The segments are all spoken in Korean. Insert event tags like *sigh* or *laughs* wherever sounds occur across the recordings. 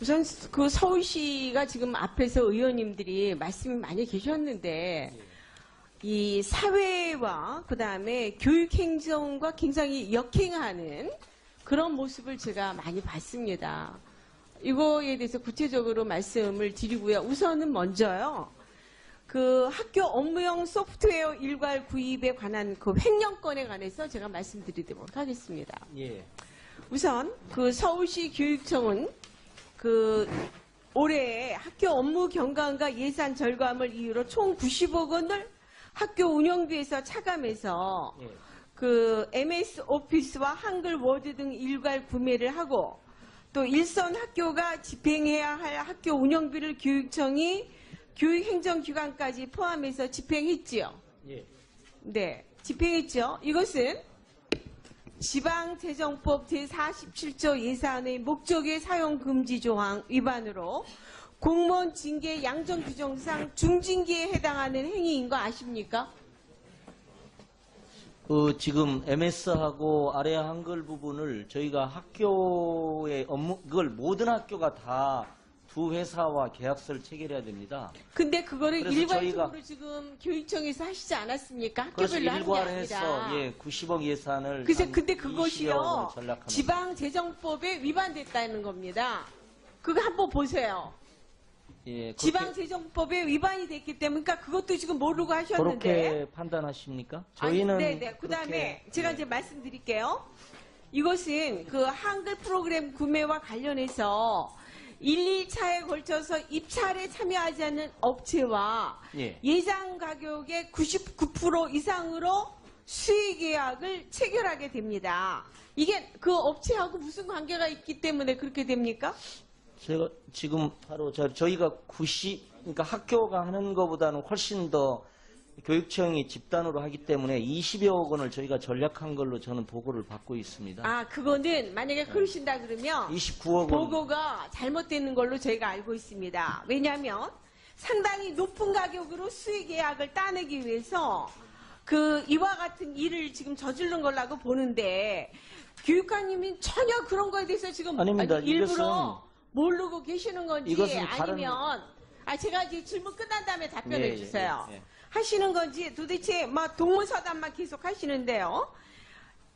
우선 그 서울시가 지금 앞에서 의원님들이 말씀이 많이 계셨는데 이 사회와 그 다음에 교육 행정과 굉장히 역행하는 그런 모습을 제가 많이 봤습니다. 이거에 대해서 구체적으로 말씀을 드리고요. 우선은 먼저요. 그 학교 업무용 소프트웨어 일괄 구입에 관한 그 횡령건에 관해서 제가 말씀드리도록 하겠습니다. 예. 우선 그 서울시 교육청은 그 올해 학교 업무 경감과 예산 절감을 이유로 총 90억 원을 학교 운영비에서 차감해서 예. 그 MS 오피스와 한글 워드 등 일괄 구매를 하고 또 일선 학교가 집행해야 할 학교 운영비를 교육청이 교육행정기관까지 포함해서 집행했지요. 예. 네, 집행했죠. 이것은 지방재정법 제47조 예산의 목적의 사용 금지 조항 위반으로 공무원 징계 양정 규정상 중징계에 해당하는 행위인 거 아십니까? 그 지금 MS하고 아래 한글 부분을 저희가 학교의 업무 그걸 모든 학교가 다 두 회사와 계약서를 체결해야 됩니다. 근데 그거를 그래서 일괄적으로 저희가- 지금 교육청에서 하시지 않았습니까? 그래서 학교별로 하는 게 일괄 해서 아니라. 예 90억 예산을 그래서 한 근데 20여 그것이요 지방재정법에 위반됐다는 겁니다. 그거 한번 보세요. 예, 그렇게, 지방재정법에 위반이 됐기 때문에 그러니까 그것도 지금 모르고 하셨는데 그렇게 판단하십니까? 저희는 네네. 그 다음에 그렇게- 제가 예. 이제 말씀드릴게요. 이것은 그 한글 프로그램 구매와 관련해서 1, 2차에 걸쳐서 입찰에 참여하지 않는 업체와 예. 예상 가격의 99% 이상으로 수의 계약을 체결하게 됩니다. 이게 그 업체하고 무슨 관계가 있기 때문에 그렇게 됩니까? 제가 지금 바로 저, 저희가 90 그러니까 학교가 하는 것보다는 훨씬 더 교육청이 집단으로 하기 때문에 20여억 원을 저희가 전략한 걸로 저는 보고를 받고 있습니다. 아, 그거는 만약에 그러신다 그러면 29억 원. 보고가 잘못되는 걸로 저희가 알고 있습니다. 왜냐하면 상당히 높은 가격으로 수의 계약을 따내기 위해서 그 이와 같은 일을 지금 저지른 걸라고 보는데 교육관님이 전혀 그런 거에 대해서 지금 아닙니다. 아니, 일부러 모르고 계시는 건지 아니면 아 제가 이제 질문 끝난 다음에 답변해 예, 예, 주세요. 예, 예. 하시는 건지 도대체 막 동문서답만 계속 하시는데요.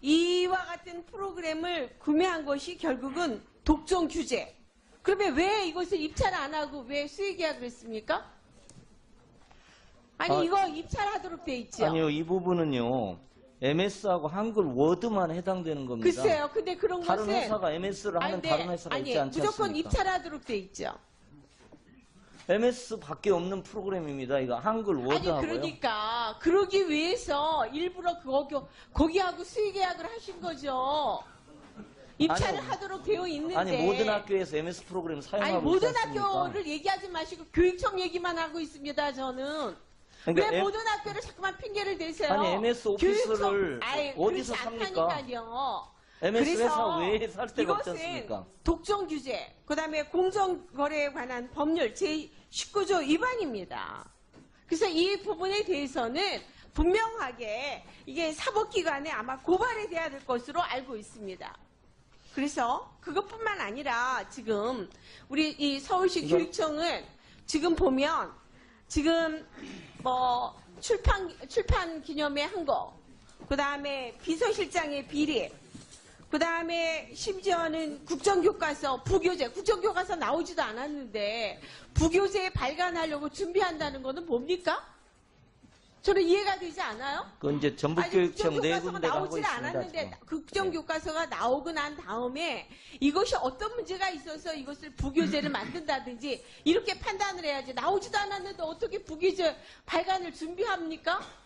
이와 같은 프로그램을 구매한 것이 결국은 독점 규제. 그러면 왜 이것을 입찰 안 하고 왜 수의 계약을 했습니까? 아니 아, 이거 입찰하도록 돼 있죠. 아니요, 이 부분은요. MS하고 한글 워드만 해당되는 겁니다. 글쎄요. 근데 그런 다른 것은 회사가 MS를 하는 아니, 다른 회사가 아니, 있지 않지 무조건 않습니까? 입찰하도록 돼 있죠. MS밖에 없는 프로그램입니다. 이거 한글 아니 워드하고요. 그러니까 그러기 위해서 일부러 거기 거기하고 수의 계약을 하신 거죠. 입찰을 아니요. 하도록 되어 있는데 아니 모든 학교에서 MS 프로그램 사용하고 아니 모든? 학교를 얘기하지 마시고 교육청 얘기만 하고 있습니다. 저는 그러니까 왜 M- 모든 학교를 자꾸만 핑계를 대세요? 아니, MS 오피스를 교육청- 아이, 어디서 삽니까? 않다니까요. MS 그래서 회사 외에 살 데가 없지 이것은 않습니까? 독점 규제, 그 다음에 공정거래에 관한 법률 제19조 위반입니다. 그래서 이 부분에 대해서는 분명하게 이게 사법기관에 아마 고발이 돼야 될 것으로 알고 있습니다. 그래서 그것뿐만 아니라 지금 우리 이 서울시 이건- 교육청은 지금 보면 지금 뭐 출판 출판 기념회 한 거, 그 다음에 비서실장의 비리, 그 다음에 심지어는 국정교과서 부교재, 국정교과서 나오지도 않았는데 부교재 발간하려고 준비한다는 거는 뭡니까? 저는 이해가 되지 않아요? 그 이제 전북교육청 네 국정교과서가 군데가 하고 있습니다. 않았는데. 네. 국정교과서가 나오고 난 다음에 이것이 어떤 문제가 있어서 이것을 부교재를 *laughs* 만든다든지 이렇게 판단을 해야지 나오지도 않았는데 어떻게 부교재 발간을 준비합니까?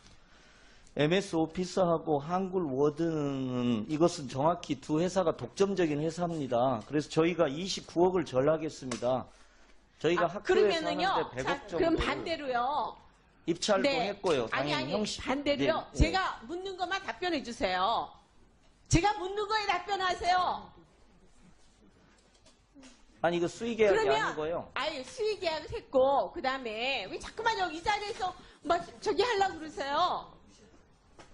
MS 오피스하고 한글 워드는 이것은 정확히 두 회사가 독점적인 회사입니다. 그래서 저희가 29억을 전락했습니다. 저희가 아, 학교에서. 하는데 100억 자, 정도 그럼 반대로요. 입찰도 네. 했고요. 아니 아니 형식 반대로요. 네, 네. 제가 묻는 것만 답변해 주세요. 제가 묻는 거에 답변하세요. 아니 이거 수의 계약이 그러면 아니고요. 아예 수의 계약을 했고 그 다음에 왜 자꾸만 여기 이 자리에서 막 저기 하려고 그러세요?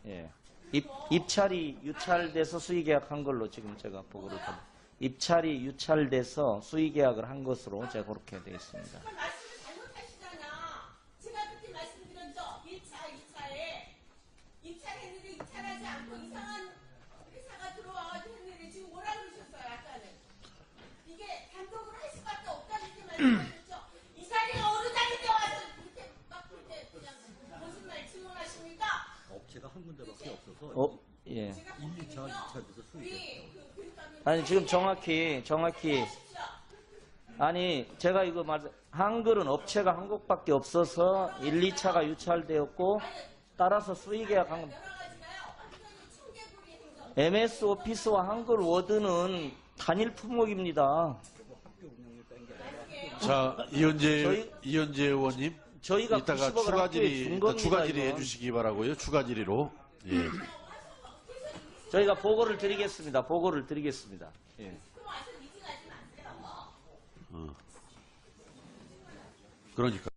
예. 입, 입찰이 유찰돼서 수의 계약한 걸로 지금 제가 보고를 받 입찰이 유찰돼서 수의 계약을 한 것으로 제가 그렇게 되어 있습니다. 그 말씀을 잘못하시잖아. 제가 그때 말씀드렸죠. 1차, 2차에 입찰했는데 입찰하지 않고 이상한 회사가 들어와가지고 했는데 지금 뭐라 그러셨어요, 아까는? 이게 단독으로 할 수밖에 없다는 게 말씀하셨죠. 이 자리가 어느 자리에 와서 그렇게 막 그렇게 그냥 거짓말 증언하십니까? 업체가 한 군데밖에 없 어, 예. 1, 2차, 2차에서 수익이 우리 그 교육감님 아니 지금 정확히 정확히. 아니 제가 이거 말 한글은 업체가 한 곳밖에 없어서 1, 2차가 유찰되었고 따라서 수의 계약한 건 여러 가지가요. 완전히 청개구리 행정. MS 오피스와 한글 워드는 단일 품목입니다. 자, 이현재, 저희- 이현재 의원님. 저희가 이따가 90억을 추가 학교에 질의, 준 이따 겁니다. 추가 질의 이건. 해주시기 바라고요. 추가 질의로. 예. 저희가 보고를 드리겠습니다. 보고를 드리겠습니다. 예. 그러니까.